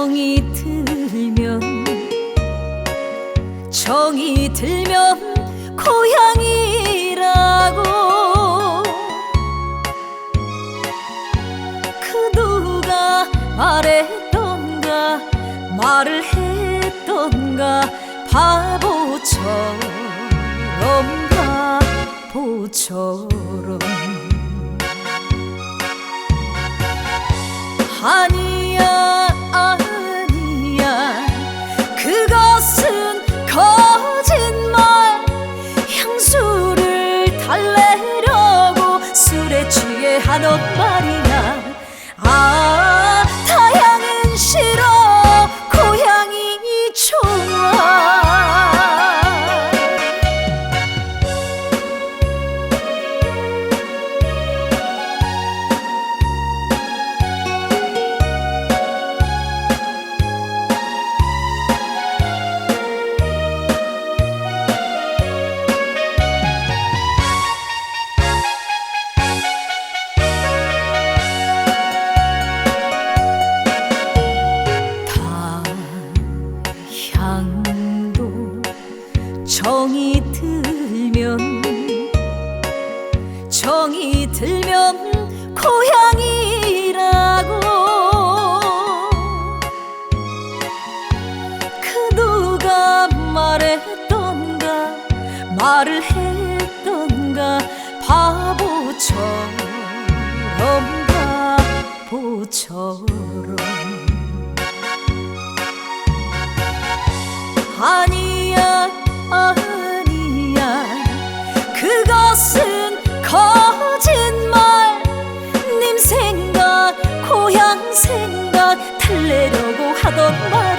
정이 들면 정이 들면 고향이라고. 그 누가 말했던가 말을 했던가 바보처럼 바보처럼. 아니 たの 정이 들면 정이 들면 고향이라고. 그 누가 말했던가 말을 했던가 바보처럼 바보처럼 Somebody